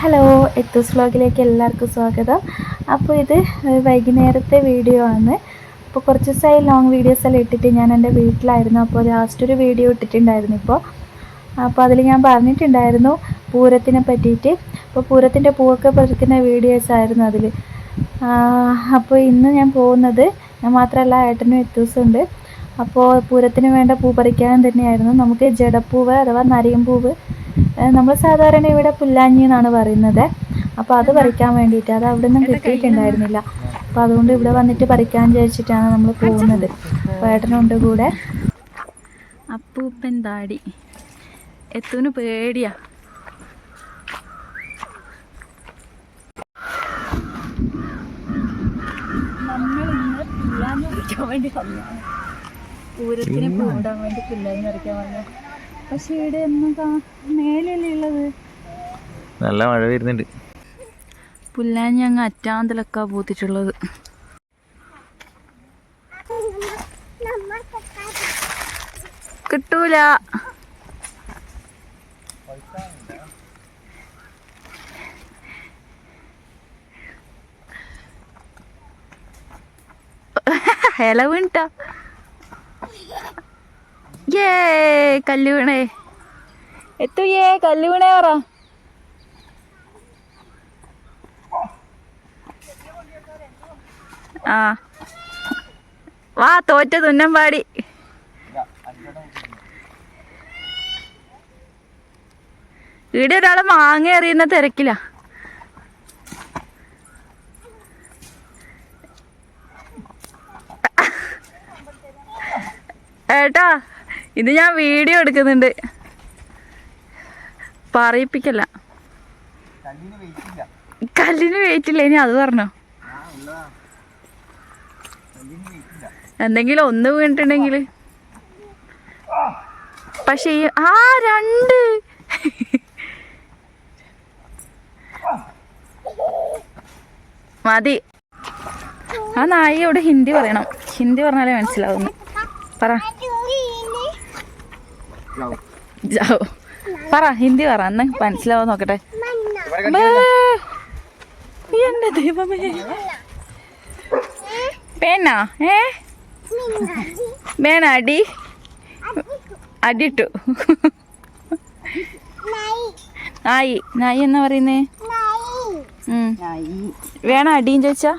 Hello എത്തൂസ് വ്ലോഗിലേക്ക് എല്ലാവർക്കും സ്വാഗതം. അപ്പോൾ ഇത് വൈകുന്നേരത്തെ വീഡിയോ ആണ്. അപ്പോൾ കുറച്ച് ദിവസമായി ലോങ് വീഡിയോസ് എല്ലാം ഇട്ടിട്ട് ഞാൻ എന്റെ വീട്ടിലായിരുന്നു. അപ്പോൾ ലാസ്റ്റ് ഒരു വീഡിയോ ഇട്ടിട്ടുണ്ടായിരുന്നു ഇപ്പോൾ. അപ്പോൾ അതിൽ ഞാൻ പറഞ്ഞിട്ടുണ്ടായിരുന്നു പൂരത്തിനെ പറ്റിയിട്ട്. അപ്പോൾ പൂരത്തിന്റെ പൂവൊക്കെ പറിക്കുന്ന വീഡിയോസ് ആയിരുന്നു അതിൽ. അപ്പോൾ ഇന്ന് ഞാൻ പോകുന്നത് ഞാൻ മാത്രമല്ല ഏട്ടനും എത്തൂസുണ്ട് അപ്പോൾ പൂരത്തിന് വേണ്ട പൂ പറിക്കാൻ തന്നെയായിരുന്നു. നമുക്ക് ജഡപ്പൂവ് അഥവാ നരിയമ്പൂവ് നമ്മൾ സാധാരണ ഇവിടെ പുല്ലാഞ്ഞി എന്നാണ് പറയുന്നത്. അപ്പോൾ അത് പറിക്കാൻ വേണ്ടിയിട്ട് അത് അവിടെ നിന്നും കിട്ടിയിട്ടുണ്ടായിരുന്നില്ല. അപ്പോൾ അതുകൊണ്ട് ഇവിടെ വന്നിട്ട് പറിക്കാൻ വിചാരിച്ചിട്ടാണ് നമ്മൾ പോകുന്നത്. പേട്ടനുണ്ട് ഏട്ടനുണ്ട് കൂടെ അപ്പൂപ്പൻ താടി എത്തുന്നു പേടിയാ പൂരത്തിന് പൂണ്ടാൻ വേണ്ടി പുല്ലാഞ്ഞി പറിക്കാൻ വന്നു പക്ഷെ ഇവിടെ ഒന്നും മേലല്ലേ ഉള്ളത്? നല്ല മഴ വരുന്നുണ്ട്. പുല്ലാഞ്ഞി അങ്ങ് അറ്റാന്തലൊക്കെ പൂത്തിട്ടുള്ളത്. കിട്ടൂല. ഹലോ വീണിട്ടോ ഏ കല്ല് വീണേ എത്തു ഏ കല്ല് പറ. ആ. വാ തോറ്റ തുന്നമ്പാടി ഇവിടെ ഒരാളെ മാങ്ങ എറിയുന്ന തിരക്കില. ഏട്ടാ ഇത് ഞാൻ വീഡിയോ എടുക്കുന്നുണ്ട്. പറയിപ്പിക്കല്ല. കല്ലിന് വെയിറ്റ് ഇല്ല ഇനി അത് പറഞ്ഞോ. എന്തെങ്കിലും ഒന്ന് വീണിട്ടുണ്ടെങ്കിൽ പക്ഷെ ആ രണ്ട്. മതി. ആ നായി ഇവിടെ ഹിന്ദി പറയണം. ഹിന്ദി പറഞ്ഞാലേ മനസ്സിലാവുന്നു പറ. ജാവോ പറ ഹിന്ദി പറ അന്ന് മനസ്സിലാവോ നോക്കട്ടെ. എന്റെ ദൈവമേ. പേന ഏ? വേണ അടി. അടിട്ടു. നായി. നായി എന്നാ പറയുന്നേ. വേണ അടിയും ചോദിച്ചാ?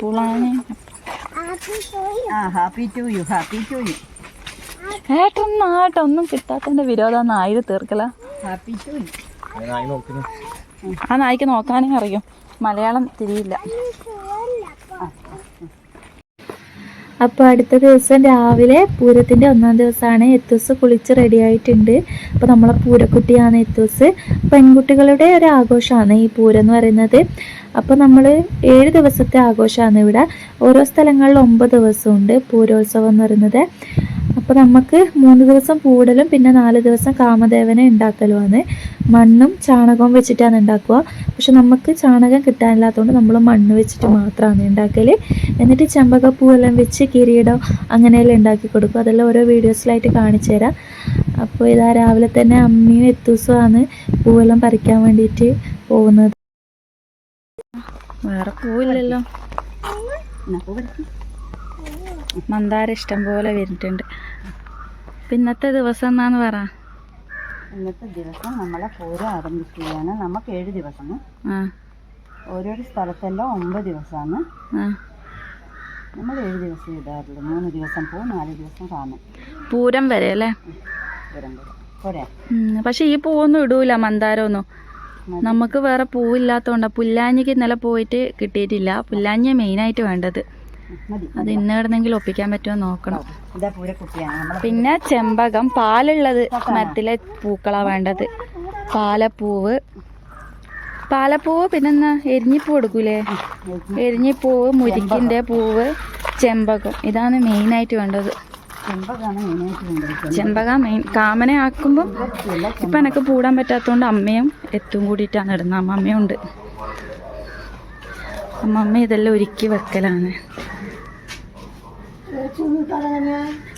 പുളാന് happy to you happy to you ഏട്ടൻ നാട്ട ഒന്നും കിട്ടാത്തതിന്റെ വിരോധം നായിൽ തീർക്കല. ഹാപ്പി ടു യു നായി നോക്കുന്നു. ആ നായിക്ക് നോക്കാനേ അറിയും. മലയാളം തിരിയില്ല. അപ്പോൾ അടുത്ത ദിവസം രാവിലെ പൂരത്തിന്റെ ഒന്നാം ദിവസമാണ് എത്തൂസ് കുളിച്ച് റെഡി ആയിട്ടുണ്ട്. അപ്പോൾ നമ്മളെ പൂരക്കുട്ടിയാണ് എത്തൂസ്. പെൺകുട്ടികളുടെ ഒരു ആഘോഷമാണ് ഈ പൂരം എന്ന് പറയുന്നത്. അപ്പോൾ നമ്മൾ ഏഴ് ദിവസത്തെ ആഘോഷമാണ് ഇവിടെ. ഓരോ സ്ഥലങ്ങളിൽ ഒമ്പത് ദിവസമുണ്ട് പൂരോത്സവം എന്ന് പറയുന്നത്. അപ്പോൾ നമുക്ക് മൂന്ന് ദിവസം പൂടലും പിന്നെ നാല് ദിവസം കാമദേവനെ ഉണ്ടാക്കലുമാണ്. മണ്ണും ചാണകവും വെച്ചിട്ടാണ് ഉണ്ടാക്കുക. പക്ഷെ നമുക്ക് ചാണകം കിട്ടാനില്ലാത്തതുകൊണ്ട് നമ്മൾ മണ്ണ് വെച്ചിട്ട് മാത്രമാണ് ഉണ്ടാക്കൽ എന്നിട്ട് ചെമ്പകപ്പൂവെല്ലാം വെച്ച് കിരീടം അങ്ങനെയെല്ലാം ഉണ്ടാക്കി കൊടുക്കും. അതെല്ലാം ഓരോ വീഡിയോസിലായിട്ട് കാണിച്ചു തരാം. അപ്പോൾ ഇതാ രാവിലെ തന്നെ അമ്മയും എത്തൂസുമാണ് പൂവെല്ലാം പറിക്കാൻ വേണ്ടിയിട്ട് പോകുന്നത്. വേറെ പൂവില്ലല്ലോ. മന്ദാര ഇഷ്ടം പോലെ വരുന്നുണ്ട് പിന്നത്തെ ദിവസം എന്നാന്ന് പറ. ഇന്നത്തെ ദിവസം നമ്മളെ പൂരം ആരംഭിക്കുകയാണ്. നമുക്ക് ഏഴ് ദിവസം ആ. ഓരോരോ സ്ഥലത്തെല്ലാം ഒമ്പത് ദിവസമാണ്. നമ്മൾ ഏഴ് ദിവസം ഇടാറുള്ളൂ. മൂന്ന് ദിവസം പോകും നാല് ദിവസം കാണും പൂരം വരെ അല്ലേ? പൂരം പോരെ? പക്ഷെ ഈ പൂവൊന്നും ഇടൂല മന്ദാരമൊന്നും. നമുക്ക് വേറെ പൂവില്ലാത്തതുകൊണ്ടാണ് പുല്ലാഞ്ഞിക്ക് ഇന്നലെ പോയിട്ട് കിട്ടിയിട്ടില്ല. പുല്ലാഞ്ഞ മെയിനായിട്ട് വേണ്ടത്. അത് ഇന്ന് കിടന്നെങ്കിൽ ഒപ്പിക്കാൻ പറ്റുമോ നോക്കണം. പിന്നെ ചെമ്പകം പാലുള്ളത് മരത്തിലെ പൂക്കളാ വേണ്ടത്. പാലപ്പൂവ്. പാലപ്പൂവ് പിന്നെന്നാ എരിഞ്ഞിപ്പൂ എടുക്കൂലേ? എരിഞ്ഞിപ്പൂവ് മുരിക്കിന്റെ പൂവ് ചെമ്പകം. ഇതാണ് മെയിൻ ആയിട്ട് വേണ്ടത്. ചെമ്പക. മെയിൻ. കാമന ആക്കുമ്പം ഇപ്പം എനിക്ക് പൂടാൻ പറ്റാത്തതുകൊണ്ട് അമ്മയും എത്തും കൂടിയിട്ടാണ് ഇടുന്നത്. അമ്മയുണ്ട്. ഉണ്ട് അമ്മമ്മ ഇതെല്ലാം ഒരുക്കി വെക്കലാണ്.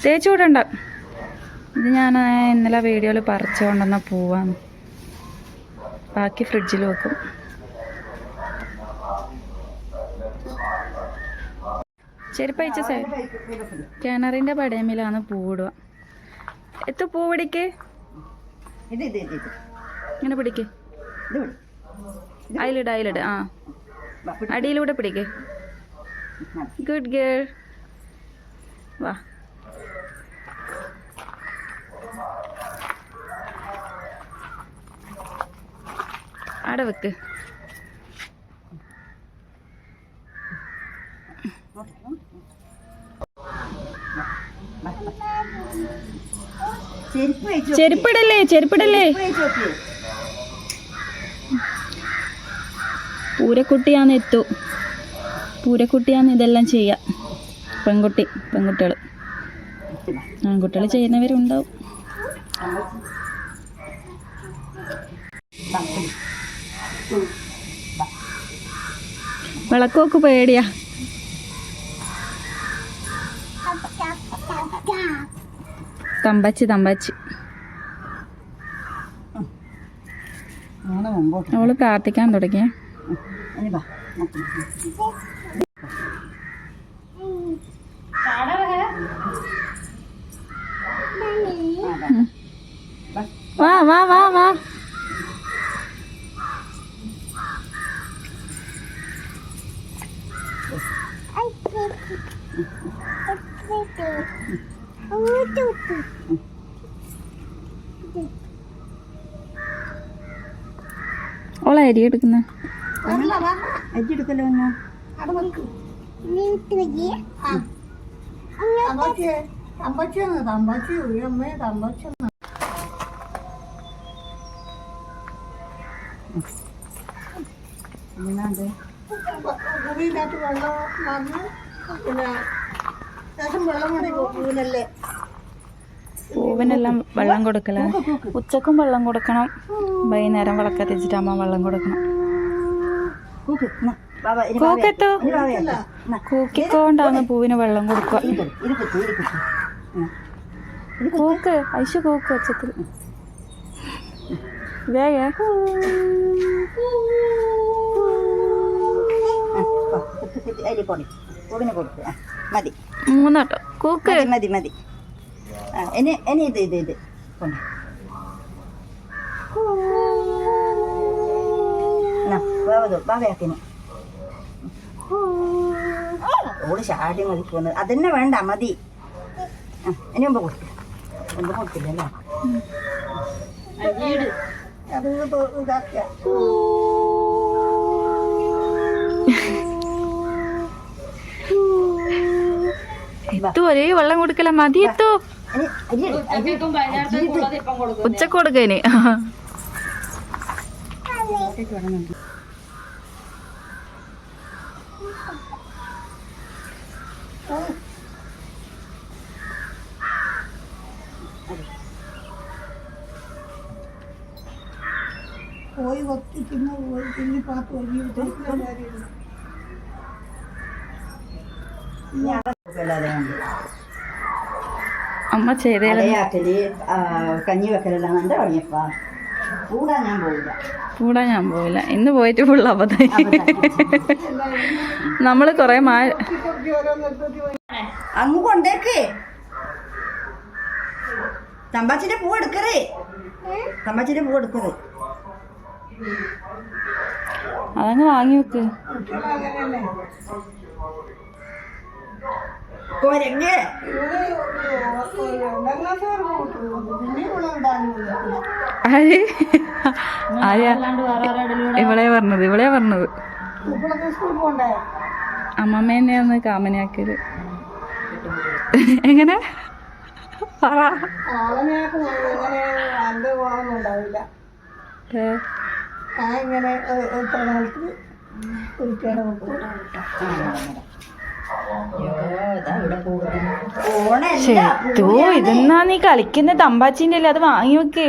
തേച്ച് വിടണ്ട ഇത് ഞാൻ ഇന്നലെ വീഡിയോയിൽ പറിച്ചു കൊണ്ടുവന്ന പൂവാണ്. ബാക്കി ഫ്രിഡ്ജിൽ വെക്കും. ചെരുപ്പ് അയച്ച സൈ കിണറിന്റെ പടയമ്മിലാണ് പൂവിടുക. എത്തു പൂ പിടിക്ക്? ഇങ്ങനെ പിടിക്ക്. അയിലിട അയിലിട അതിലിട് അതിലിട് ആ അടിയിലൂടെ പിടിക്ക്. Good girl. വാ. അവിടെ വെക്ക്. ചെരുപ്പിടല്ലേ ചെരുപ്പിടല്ലേ. പൂരക്കുട്ടിയാന്ന് എത്തു. പൂരക്കുട്ടിയാന്ന് ഇതെല്ലാം ചെയ്യാം. പെൺകുട്ടി പെൺകുട്ടികൾ ആൺകുട്ടികൾ ചെയ്യുന്നവരുണ്ടാവും. വിളക്കൊക്കെ പേടിയാ. തമ്പച്ചി തമ്പച്ചി. അവൾ പ്രാർത്ഥിക്കാൻ തുടങ്ങിയ. വാ വാ വാ വാ. വാ എടുക്കുന്ന. അരി എടുക്കുന്ന അരിയെടുക്കല്ലോ ഒന്ന് എന്നാണ്ട് പൂവിനെല്ലാം വെള്ളം കൊടുക്കലാണ് ഉച്ചക്കും വെള്ളം കൊടുക്കണം. വൈകുന്നേരം വിളക്കത്തിച്ചിട്ടാകുമ്പോൾ വെള്ളം കൊടുക്കണം. കൂക്കെത്തോ. കൂക്കിക്കൊണ്ടാണ് പൂവിന് വെള്ളം കൊടുക്കുക. കൂക്ക് ഐശു കൂക്ക് ഉച്ചത്തിൽ വേഗ. മതി. മൂന്നോട്ടോ. കൂക്ക്. മതി മതി ഇനി ഇനി ഇത് ഇത് ഇത്. കൊണ്ട് വേവതോ ബാബയാക്കിന് ഓൾ ചാടി മതിക്കുന്നത് അതന്നെ വേണ്ട മതി. ഇനി മുമ്പ് കൊടുക്കില്ല മുമ്പ് കൊടുക്കില്ലല്ലോ? അത് എത്തു ഒരേ വെള്ളം കൊടുക്കല മതി എത്തു. ഉച്ചയ്ക്ക് കൊടുക്കേന് ഇതൊക്കെ ഒത്തിക്കുന്ന ഞാൻ അല്ലാതെ ഉണ്ട്. അമ്മ ചെയ്തേ അടയാക്കൽ കഞ്ഞി വെക്കലെല്ലാം എന്റെ പണിയപ്പാ കൂടാൻ ഞാൻ പോവില്ല കൂടാ ഞാൻ പോവില്ല ഇന്ന് പോയിട്ട് ഫുൾ അബദ്ധം നമ്മൾ കൊറേ മാ അങ്ങ് കൊണ്ടേക്ക്. തമ്പാച്ചിന്റെ പൂ എടുക്കറേ. തമ്പാച്ചിന്റെ പൂ എടുക്കറേ. അതങ്ങ് വാങ്ങി വെക്ക്. കൊരങ്ങ് ആര്? ആര്യാ? ഇവളെ പറഞ്ഞത് ഇവളെ പറഞ്ഞത്. അമ്മമ്മേനെയാണ് കാമനയാക്കിയത്. എങ്ങനെ? തോ ഇതെന്നാ നീ കളിക്കുന്ന? തമ്പാച്ചിന്റെ അല്ലേ? അത് വാങ്ങി വെക്കേ.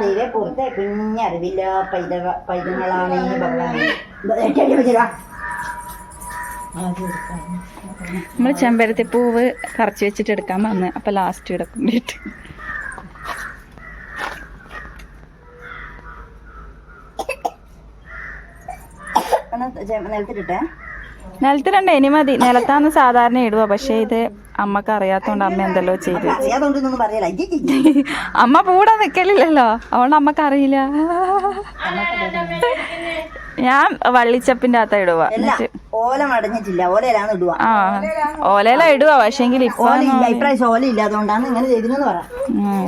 ദൈവേ പുറത്തെ കുഞ്ഞറിവില്ല പൈത പൈതങ്ങളാണ് നമ്മൾ ചെമ്പരത്തി പൂവ് കറച്ച് വെച്ചിട്ട് എടുക്കാൻ വന്ന്. അപ്പൊ ലാസ്റ്റ് ചെ- നിലത്തിട്ടിട്ടേ നിലത്തിലുണ്ട് ഇനി മതി. നിലത്താന്ന് സാധാരണ ഇടുക പക്ഷേ ഇത് അമ്മയ്ക്ക് അറിയാത്തോണ്ട് അമ്മ എന്തല്ലോ ചെയ്ത്. അമ്മ കൂടെ നിക്കലില്ലല്ലോ. അതുകൊണ്ട് അമ്മയ്ക്ക് അറിയില്ല. ഞാൻ വള്ളിച്ചപ്പിന്റെ അകത്ത ഇടുക ഓല മടഞ്ഞിട്ടില്ല. ഓലയിലാണ് ഇടുക ആ ഓലയില ഇടുക പക്ഷെങ്കിൽ ഇപ്പൊ ഓല ഇപ്രാവശ്യം ഓല ഇല്ലാത്തോണ്ടാണ് ഇങ്ങനെ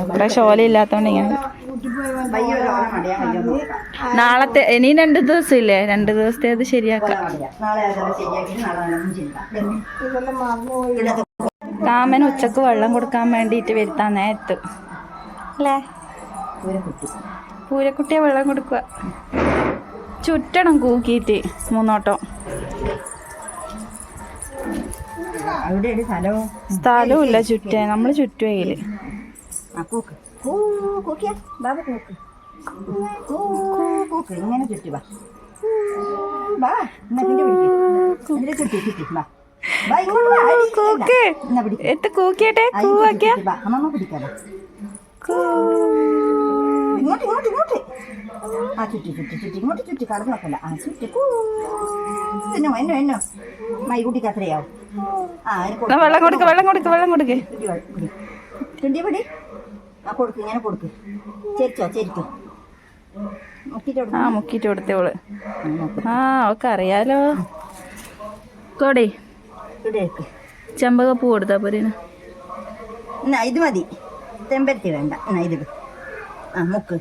ഇവിടെ ശോല ഇല്ലാത്തോണ്ട് ഇങ്ങനെ നാളത്തെ ഇനി രണ്ട് ദിവസം ഇല്ലേ രണ്ട് ദിവസത്തെ അത് ശരിയാക്കാം. കാമന് ഉച്ചയ്ക്ക് വെള്ളം കൊടുക്കാൻ വേണ്ടിയിട്ട് വരുത്താൻ നേരത്ത്. അല്ലേ? പൂരക്കുട്ടി പൂരക്കുട്ടിയെ വെള്ളം കൊടുക്കുക. ചുറ്റണം കൂക്കിയിട്ട് മൂന്നോട്ടം. സ്ഥലവും ഇല്ല ചുറ്റേ. നമ്മൾ ചുറ്റുവയിൽ കൂക്കിയ ബാബ കൂക്ക്. കൂ കൂക്ക് ഇങ്ങനെ ചുറ്റി വാ. എന്നാ പിന്നെ പിടിക്ക്. ഇതിലെ ചുറ്റി ചുറ്റി എത്ത് കൂക്കിയട്ടെ കൂവാക്കിയ ചുറ്റി വാ. അമ്മമ്മ പിടിക്കാതെ ഇങ്ങോട്ട് ഇങ്ങോട്ട് ഇങ്ങോട്ട്. ആ ചുറ്റി ചുറ്റി ചുറ്റി. ഇങ്ങോട്ട് ചുറ്റി കടന്നു നോക്കല്ല ആ ചുറ്റി കൂ. എന്നോ എന്നോ എന്നോ. മൈകുട്ടിക്ക് അത്രയാവും. ആ അതിന് വെള്ളം കൊടുക്ക് വെള്ളം കൊടുക്ക് വെള്ളം കൊടുക്ക്. ചുണ്ടി പിടി. ആ കൊടുക്ക് ഇങ്ങനെ കൊടുക്ക്. ചെരിച്ചോ ചെരിക്കോ മുക്കിട്ട് ആ മുക്കിയിട്ട് കൊടുത്തോൾ ആ ഒക്കെ അറിയാലോ. കൊടി. ചെമ്പകപ്പൂ കൊടുത്താ പോരേന്. എന്നാ ഇത് മതി. ചെമ്പരത്തി വേണ്ട. എന്നാ ഇത് ആ മുക്ക്.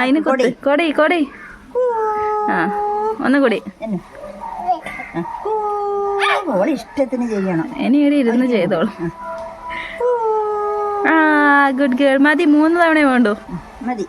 അതിന് കൊടി. കൊടി കൊടി. ആ ഒന്നുകൂടി എന്നെ. ഓളെ ഇഷ്ടത്തിന് ചെയ്യണം. ഇനി ഇവിടെ ഇരുന്ന് ചെയ്തോളൂ. ആ. ഗുഡ് ഗേൾ മതി മൂന്ന് തവണ വേണ്ടു. മതി.